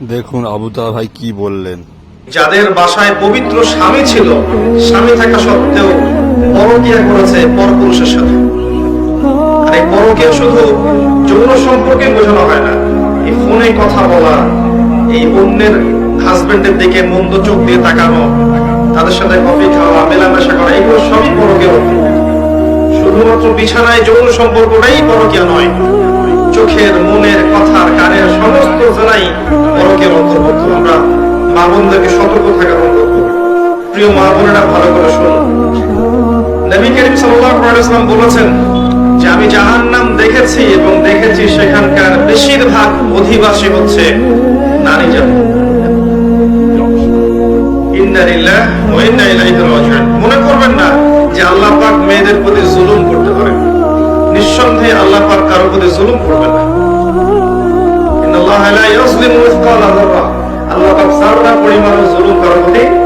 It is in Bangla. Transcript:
দেখুন আবু তাহা ভাই কি বললেন। যাদের বাসায় পবিত্র স্বামী ছিল, স্বামী থাকা সত্ত্বেও পরকিয়া করেছে পরপুরুষের সাথে। আর এই পরকিয়া শুধু যৌন সম্পর্কে বোঝানো হয় না, এই ফোনে কথা বলা, এই অন্যের হাজবেন্ডের দিকে মন্দ চোখ দিয়ে তাকানো, তাদের সাথে কফি খাওয়া, মেলামেশা করা, এগুলো সবই পরকিয়া শুধুমাত্র বিছানায় যৌন সম্পর্কটাই পরকিয়া নয়, চোখের, মনের, কথার, কানের সমস্ত জেলাই পরকের আমরা মা বোনদেরকে সতর্ক থাকার অনুরোধ করব। প্রিয় মা বোনেরা, ভালো করে শুনুন নবী করিম সাল্লাল্লাহু বলেছেন যে, আমি জাহান্নাম দেখেছি এবং দেখেছি সেখানকার বেশিরভাগ অধিবাসী হচ্ছে নারী জাতি। মনে করবেন না যে, আল্লাহ পাক মেয়েদের প্রতি জুলুম করতে পারেন নিঃসন্দেহে আল্লাহ পাক কারও প্রতি জুলুম করবেন না। और सर्वदा पुढे माणूस जरूर करत होते